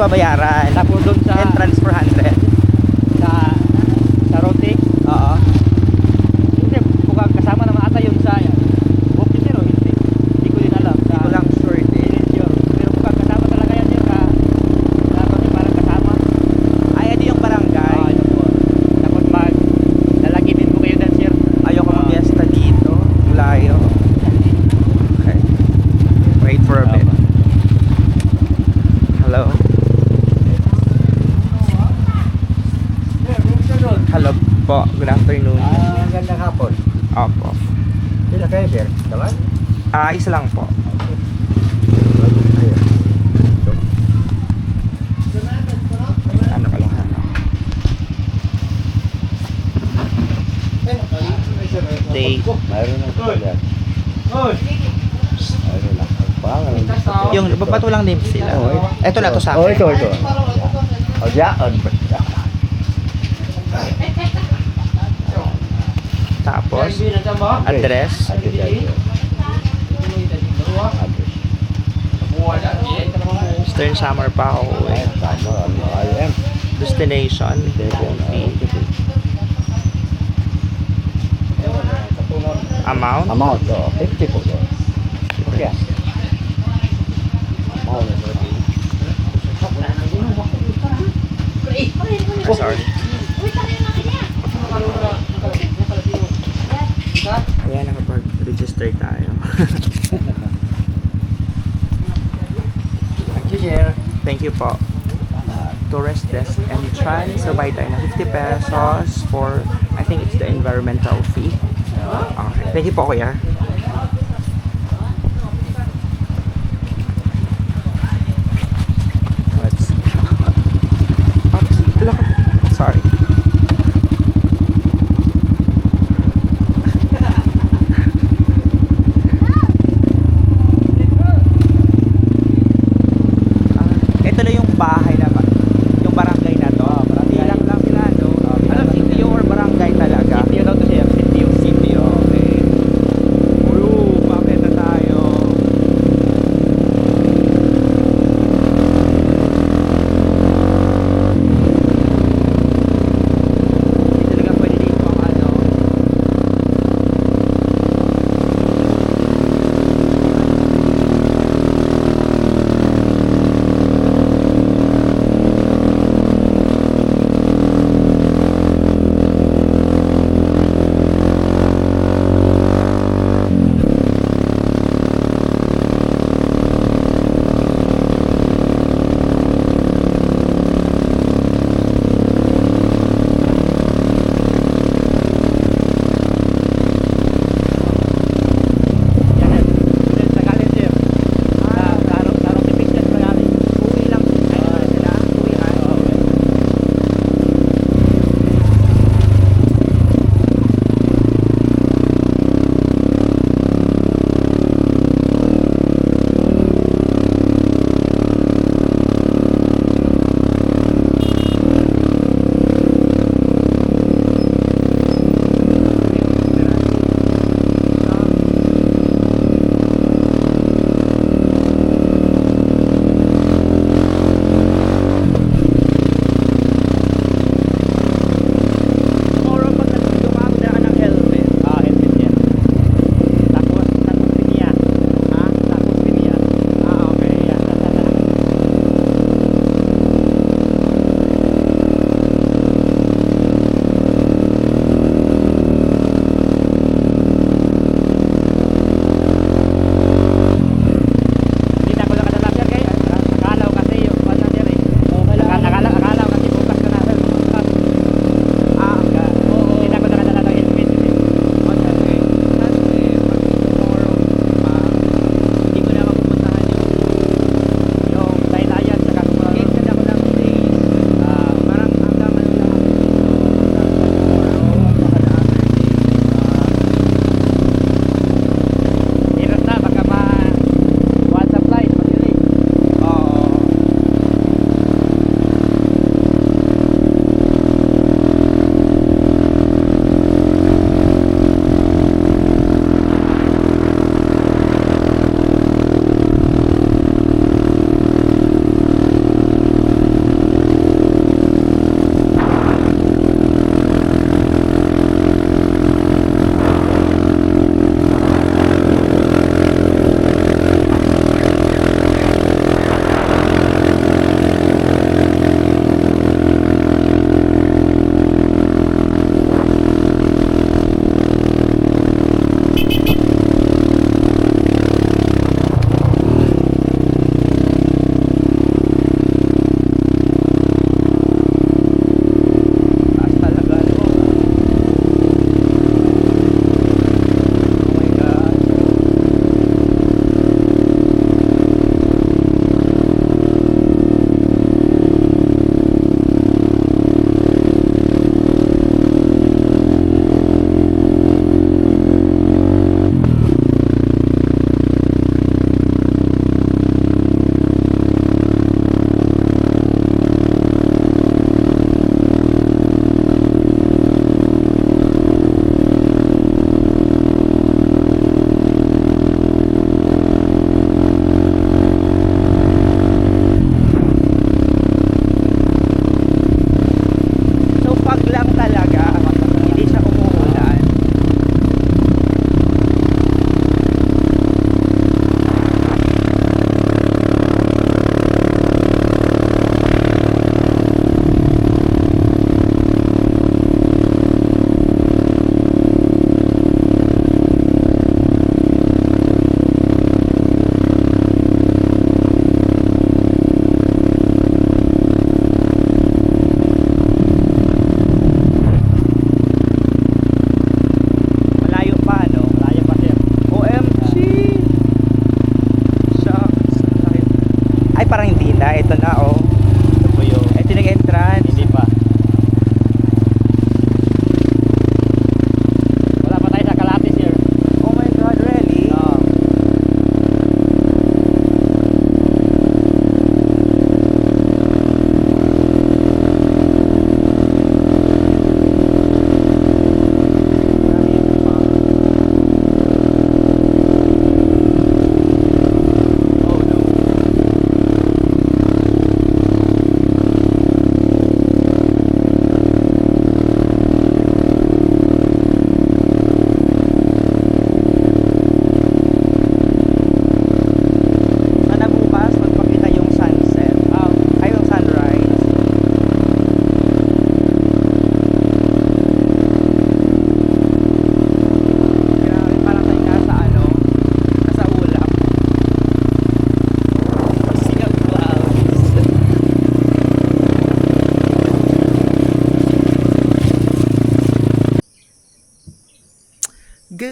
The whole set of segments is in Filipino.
babayaran. Tapos doon sa Entrance 400. sa sa Rote. Oo. Hindi, mukhang kasama naman ata yun sa Bukit o hindi. Hindi ko din alam. Hindi ko lang sure Hindi din. rin sure. Pero mukhang kasama talaga yan yun sa sa Rote parang kasama. Ay, ito yung barangay. Ah, yun po. Tapos mag lalaki din mo kayo dyan sir. Ayoko Ah. mag-fiesta dito. Layo. Okay. Wait for a bit. Hello. Hello po. Good afternoon. Ah, ganda hapon. Opo. Sila kayo, sir? Naman? Ah, isa lang po. Ano ka lang ano? Day. Mayroon ng pala. Mayroon lang. Pangalan. Yung papatulang din sila. Oo, Ito na to sa Oh, akin. ito, ito. O, dyan. Tapos, address. Eastern Summer pa ako uwi. Destination. fee. Amount. Amount, oh, 50 po. Okay. Ah, sorry. Ayan, nakapag-register tayo. Thank you, sir. Thank you po. Tourist desk entrance. So, buy tayo ng 50 pesos for, I think it's the environmental fee. Okay. Thank you po, kuya. Let's Oops,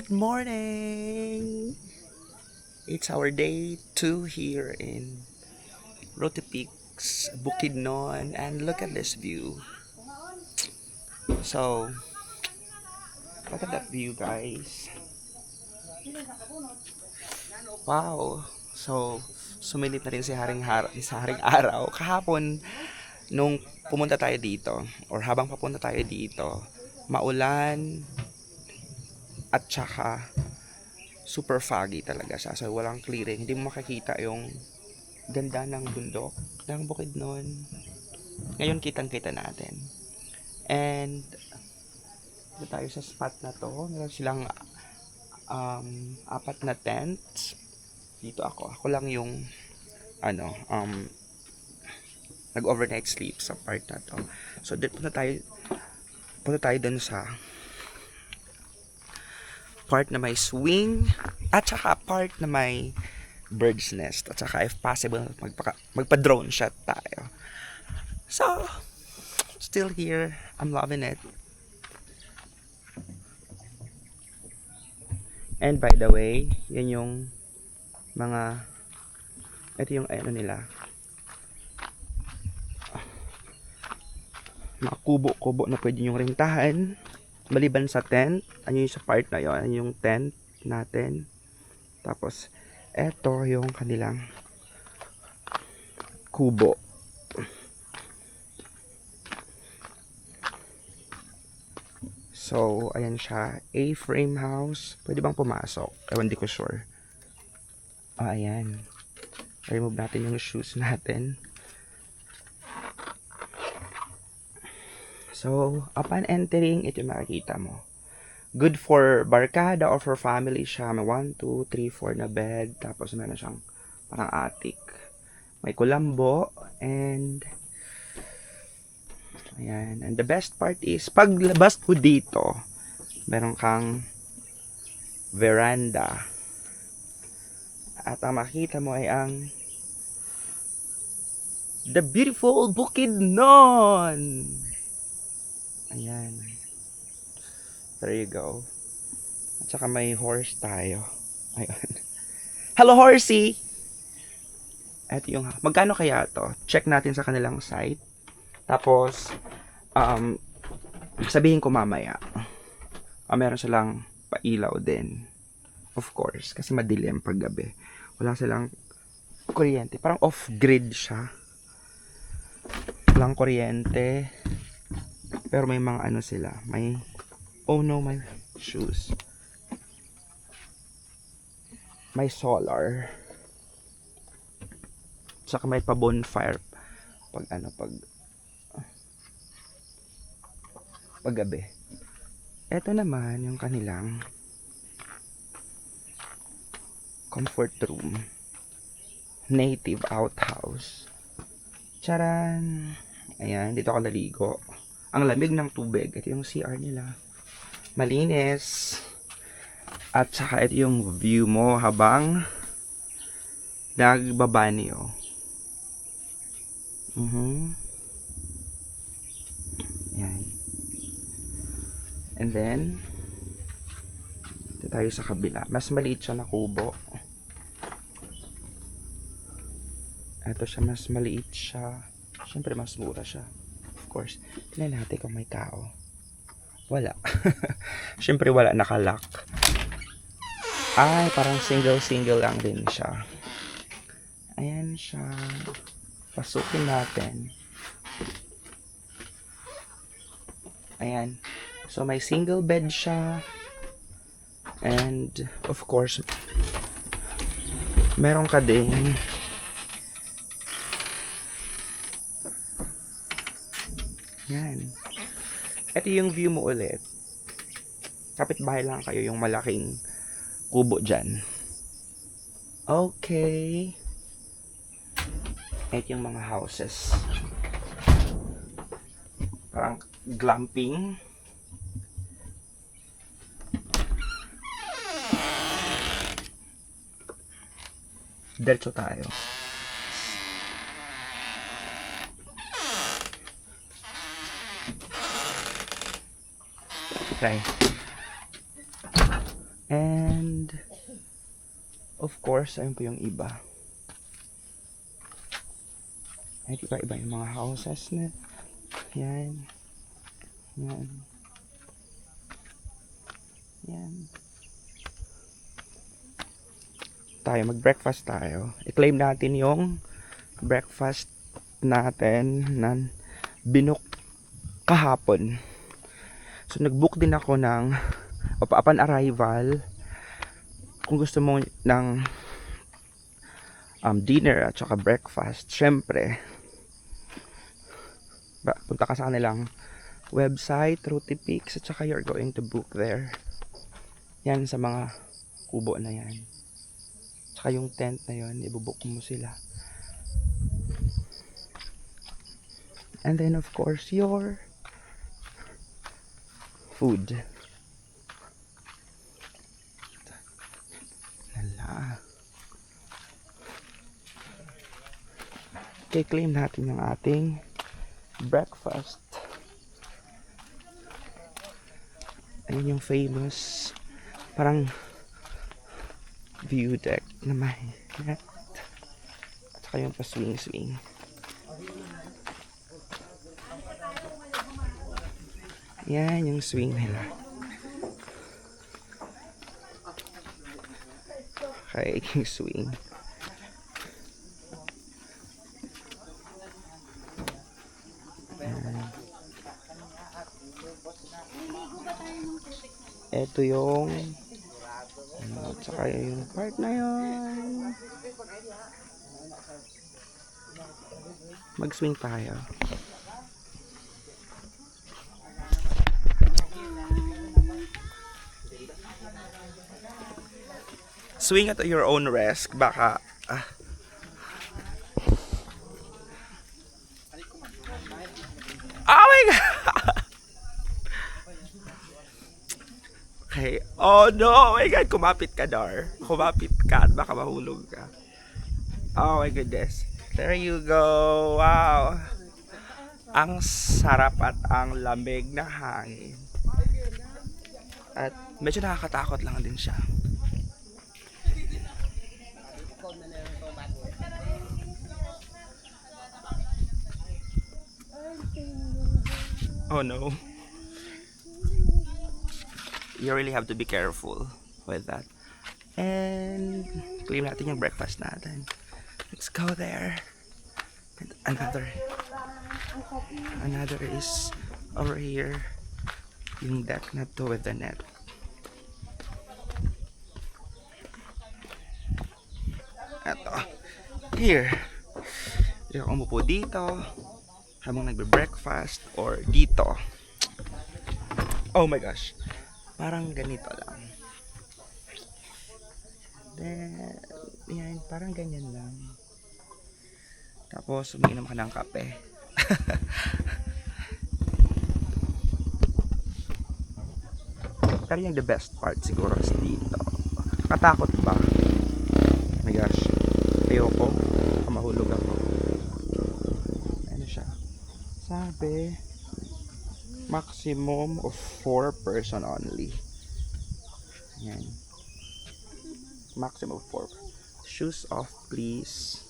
Good morning! It's our day two here in Rotipix, Bukidnon, and look at this view. So, look at that view, guys. Wow! So, sumilip na rin si Haring, Har si Haring Araw. Kahapon, nung pumunta tayo dito, or habang papunta tayo dito, maulan, at saka super foggy talaga siya. So, walang clearing. Hindi mo makikita yung ganda ng bundok ng bukid nun. Ngayon, kitang-kita natin. And, dito tayo sa spot na to. Meron silang um, apat na tents. Dito ako. Ako lang yung ano, um, nag-overnight sleep sa part na to. So, dito punta tayo punta tayo dun sa part na may swing at saka part na may bird's nest. At saka if possible magpaka, magpa-drone shot tayo. So still here. I'm loving it. And by the way yan yung mga ito yung ano nila. Mga kubo-kubo na pwede yung rentahan maliban sa tent, ano yung sa part na yon, ano yung tent natin. Tapos, eto yung kanilang kubo. So, ayan siya. A-frame house. Pwede bang pumasok? Ewan, di ko sure. Ah, ayan. Remove natin yung shoes natin. So, upon entering, ito yung makikita mo. Good for barkada or for family siya. May 1, 2, 3, 4 na bed. Tapos meron siyang parang attic. May kulambo. And, ayan. And the best part is, paglabas mo dito, meron kang veranda. At ang makita mo ay ang the beautiful Bukidnon! Ayan. There you go. At saka may horse tayo. Ayun. Hello, horsey! Ito yung, magkano kaya to? Check natin sa kanilang site. Tapos, um, sabihin ko mamaya. Ah, meron silang pailaw din. Of course, kasi madilim pag gabi. Wala silang kuryente. Parang off-grid siya. Walang kuryente. Pero may mga ano sila. May, oh no, my shoes. May solar. Tsaka may pa bonfire. Pag ano, pag, pag gabi. Ito naman yung kanilang comfort room. Native outhouse. Charan! Ayan, dito ako naligo ang lamig ng tubig. Ito yung CR nila. Malinis. At saka ito yung view mo habang nagbabaniyo. Mhm. Yan. And then, ito tayo sa kabila. Mas maliit siya na kubo. Ito siya, mas maliit siya. Siyempre, mas mura siya course. Tignan natin kung may tao. Wala. Siyempre wala nakalock. Ay, parang single-single lang din siya. Ayan siya. Pasukin natin. Ayan. So, may single bed siya. And, of course, meron ka din Yan. Ito yung view mo ulit. Kapit-bahay lang kayo yung malaking kubo dyan. Okay. Ito yung mga houses. Parang glamping. Diretso tayo. Try. Of course, ayun po yung iba. Ay, di ba iba yung mga houses na. Yan. Yan. Yan. Tayo, mag-breakfast tayo. I-claim natin yung breakfast natin na binook kahapon. So, nag-book din ako ng upon arrival kung gusto mo ng um, dinner at saka breakfast, syempre, ba, punta ka sa kanilang website, Rutipix, at saka you're going to book there. Yan sa mga kubo na yan. Tsaka yung tent na yon ibubook mo sila. And then of course your food. Lala. Okay, claim natin yung ating breakfast. Ayun yung famous parang view deck na may net. At saka yung pa-swing-swing. Yan yung swing nila. Yung swing. Ito yung ano, at saka yung part na yun. Mag-swing tayo. Swing at your own risk. Baka ah. Oh my god! Okay. Oh no! Oh my God! Kumapit ka, Dar. Kumapit ka baka mahulog ka. Oh my goodness. There you go. Wow. Ang sarap at ang lamig na hangin. At medyo nakakatakot lang din siya. Oh no. you really have to be careful with that. And claim natin yung breakfast natin. Let's go there. And another another is over here. Yung deck na to with the net. Eto. Here. Ako umupo dito habang nagbe-breakfast or dito. Oh my gosh. Parang ganito lang. Then, yan, parang ganyan lang. Tapos, umiinom ka ng kape. Pero yung the best part siguro is dito. Katakot ba? Oh my gosh. Ayoko. Baka mahulog ako. Ano siya? Sabi, maximum of 4 person only. Yan. Maximum of 4. Shoes off, please.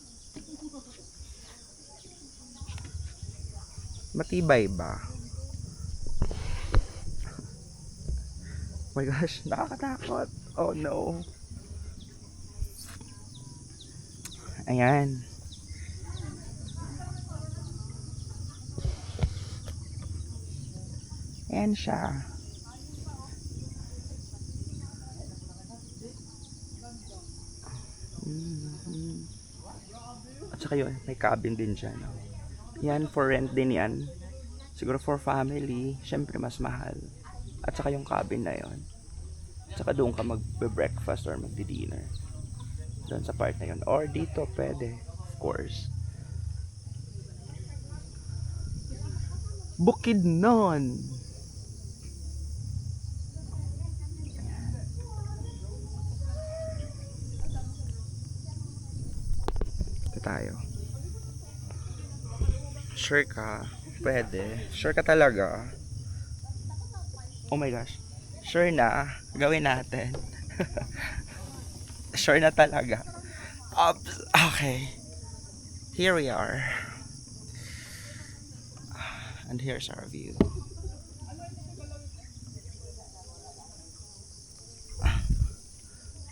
Matibay ba? Oh my gosh, nakakatakot. Oh no. Ayan. Ayan siya. At saka yun, may cabin din dyan. No? Yan, for rent din yan. Siguro for family, syempre mas mahal. At saka yung cabin na yon. At saka doon ka magbe-breakfast or magdi-dinner. Doon sa part na yon. Or dito, pwede. Of course. Bukid non. Ito tayo. Sure ka? Pwede. Sure ka talaga? Oh my gosh. Sure na. Gawin natin. Sure na talaga. Ups. Okay. Here we are. And here's our view.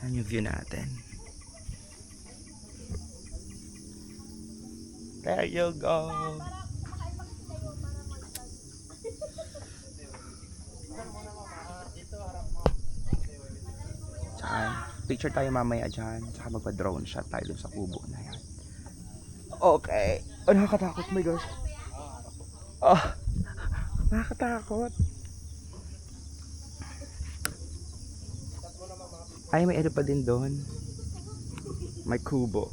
Yan yung view natin. There you go. Saan? Picture tayo mamaya dyan. Saka magpa-drone shot tayo dun sa kubo na yan. Okay. Oh, nakakatakot. my gosh. Oh, nakakatakot. Ay, may ano pa din doon. May kubo.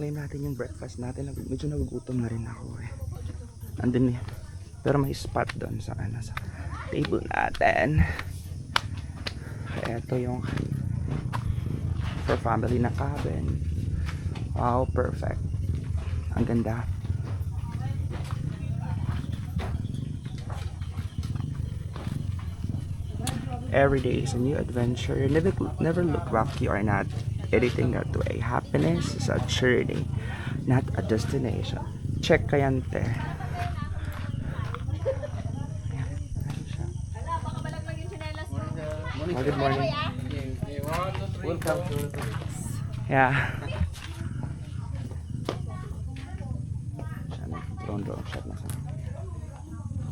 Claim natin yung breakfast natin. Medyo nagugutom na rin ako eh. Andun eh. Pero may spot doon sa ano sa table natin. Ito yung for family na cabin. Wow, perfect. Ang ganda. Every day is a new adventure. Never, never look back. You are not editing that way. Happiness is a journey, not a destination. Check kayante. Ayan, ayan. Oh, good morning. Welcome to Yeah. Siya drone drone shot na sa.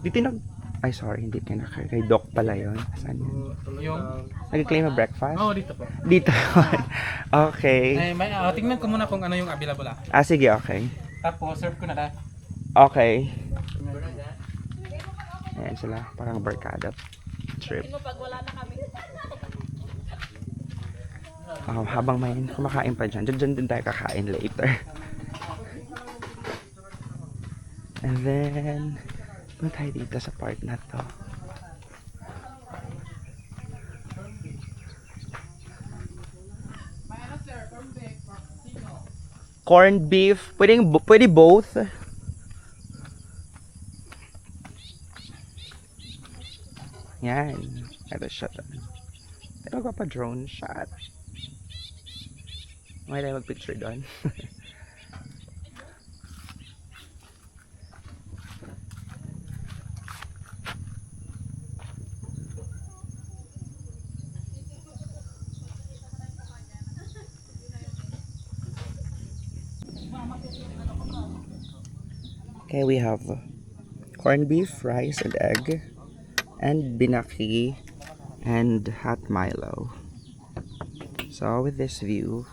Dito nag ay sorry, hindi kay kay, kay Doc pala yon. Saan yun? Yung, Nag-claim na breakfast? oh, dito po. Dito yun. okay. Ay, may, ah, tingnan ko muna kung ano yung available ah. Ah, sige, okay. Tapos, serve ko na na. Okay. Ayan sila, parang barkada trip. Oh, habang may kumakain pa dyan, dyan, dyan din tayo kakain later. And then, punta tayo dito sa part na to. Corned beef, pwedeng, pwede both. Yan. Ito shot. Ito magpapa-drone shot. May tayo mag-picture doon. Okay, we have corned beef, rice, and egg, and binaki, and hot Milo. So, with this view,